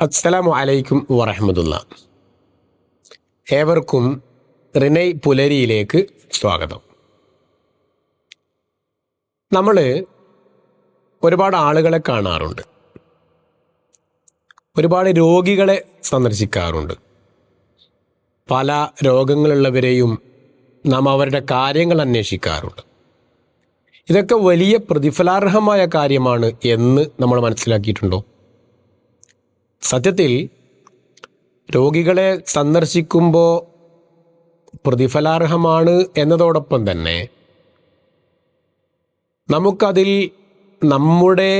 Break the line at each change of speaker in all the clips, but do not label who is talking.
അസ്സലാമു അലൈക്കും വറഹമുല്ല ഏവർക്കും റിനൈ പുലരിയിലേക്ക് സ്വാഗതം. നമ്മൾ ഒരുപാട് ആളുകളെ കാണാറുണ്ട്. ഒരുപാട് രോഗികളെ സന്ദർശിക്കാറുണ്ട്. പല രോഗങ്ങളുള്ളവരെയും നാം അവരുടെ കാര്യങ്ങൾ അന്വേഷിക്കാറുണ്ട്. ഇതൊക്കെ വലിയ പ്രതിഫലാർഹമായ കാര്യമാണ് എന്ന് നമ്മൾ മനസ്സിലാക്കിയിട്ടുണ്ടോ? സത്യത്തിൽ രോഗികളെ സന്ദർശിക്കുമ്പോൾ പ്രതിഫലാർഹമാണ് എന്നതോടൊപ്പം തന്നെ നമുക്കതിൽ നമ്മുടെ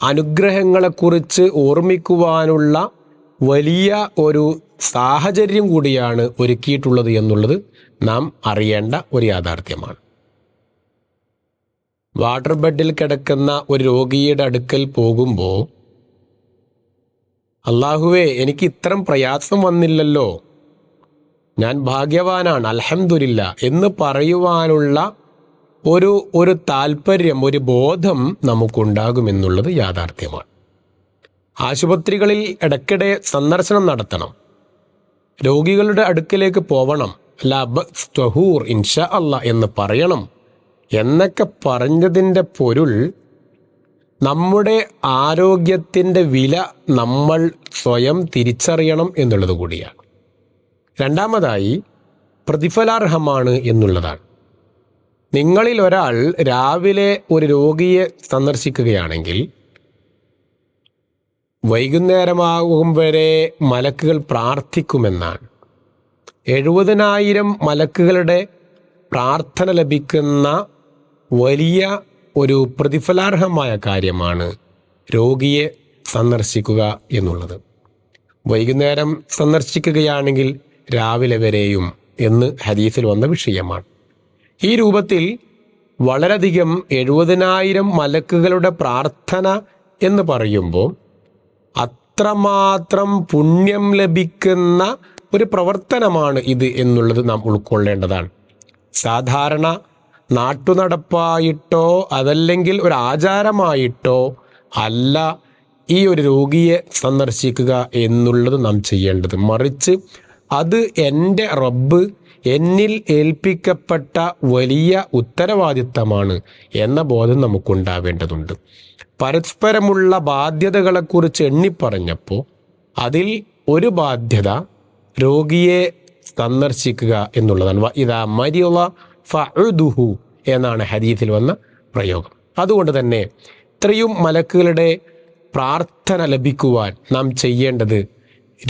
അനുഗ്രഹങ്ങളെക്കുറിച്ച് ഓർമ്മിക്കുവാനുള്ള വലിയ ഒരു സാഹചര്യം കൂടിയാണ് ഒരുക്കിയിട്ടുള്ളത് എന്നുള്ളത് നാം അറിയേണ്ട ഒരു യാഥാർത്ഥ്യമാണ്. വാട്ടർ ബെഡിൽ കിടക്കുന്ന ഒരു രോഗിയുടെ അടുക്കൽ പോകുമ്പോൾ അള്ളാഹുവേ എനിക്ക് ഇത്തരം പ്രയാസം വന്നില്ലല്ലോ. ഞാൻ ഭാഗ്യവാനാണ് അൽഹംദുലില്ല. എന്ന് പറയുവാനുള്ള ഒരു ഒരു താല്പര്യം ഒരു ബോധം നമുക്കുണ്ടാകുമെന്നുള്ളത് യാഥാർത്ഥ്യമാണ്. ആശുപത്രികളിൽ ഇടയ്ക്കിടെ സന്ദർശനം നടത്തണം. രോഗികളുടെ അടുക്കിലേക്ക് പോവണം. ലബൂർ ഇൻഷാ അല്ല എന്ന് പറയണം. എന്നൊക്കെ പറഞ്ഞതിന്റെ പൊരുൾ നമ്മുടെ ആരോഗ്യത്തിന്റെ വില നമ്മൾ സ്വയം തിരിച്ചറിയണം എന്നുള്ളത് കൂടിയാണ്. രണ്ടാമതായി പ്രതിഫലാർഹമാണ് എന്നുള്ളതാണ്. നിങ്ങളിൽ ഒരാൾ രാവിലെ ഒരു രോഗിയെ സന്ദർശിക്കുകയാണെങ്കിൽ വൈകുന്നേരമാകും വരെ മലക്കുകൾ പ്രാർത്ഥിക്കുമെന്നാണ്. എഴുപതിനായിരം മലക്കുകളുടെ പ്രാർത്ഥന ലഭിക്കുന്ന വലിയ ഒരു പ്രതിഫലാർഹമായ കാര്യമാണ് രോഗിയെ സന്ദർശിക്കുക എന്നുള്ളത്. വൈകുന്നേരം സന്ദർശിക്കുകയാണെങ്കിൽ രാവിലെ വരെയും എന്ന് ഹദീസിൽ വന്ന വിഷയമാണ്. ഈ രൂപത്തിൽ വളരെയധികം എഴുപതിനായിരം മലക്കുകളുടെ പ്രാർത്ഥന എന്ന് പറയുമ്പോൾ അത്രമാത്രം പുണ്യം ലഭിക്കുന്ന ഒരു പ്രവർത്തനമാണ് ഇത് എന്നുള്ളത് നാം ഉൾക്കൊള്ളേണ്ടതാണ്. സാധാരണ നാട്ടുനടപ്പായിട്ടോ അതല്ലെങ്കിൽ ഒരു ആചാരമായിട്ടോ അല്ല ഈ ഒരു രോഗിയെ സന്ദർശിക്കുക എന്നുള്ളത് നാം ചെയ്യേണ്ടത്. മറിച്ച് അത് എന്റെ റബ്ബ് എന്നിൽ ഏൽപ്പിക്കപ്പെട്ട വലിയ ഉത്തരവാദിത്തമാണ് എന്ന ബോധം നമുക്കുണ്ടാവേണ്ടതുണ്ട്. പരസ്പരമുള്ള ബാധ്യതകളെക്കുറിച്ച് എണ്ണിപ്പറഞ്ഞപ്പോൾ അതിൽ ഒരു ബാധ്യത രോഗിയെ സന്ദർശിക്കുക എന്നുള്ളതാണ്. ഇതാ മരിയുള്ള ഫഅുദുഹു എന്നാണ് ഹദീത്തിൽ വന്ന പ്രയോഗം. അതുകൊണ്ട് തന്നെ ഇത്രയും മലക്കുകളുടെ പ്രാർത്ഥന ലഭിക്കുവാൻ നാം ചെയ്യേണ്ടത്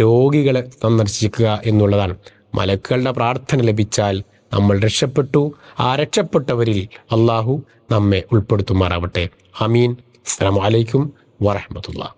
രോഗികളെ സന്ദർശിക്കുക എന്നുള്ളതാണ്. മലക്കുകളുടെ പ്രാർത്ഥന ലഭിച്ചാൽ നമ്മൾ രക്ഷപ്പെട്ടു. ആ രക്ഷപ്പെട്ടവരിൽ അള്ളാഹു നമ്മെ ഉൾപ്പെടുത്തുമാറാവട്ടെ. അമീൻ അസ്സാം വലൈക്കും വറഹമത്തുള്ള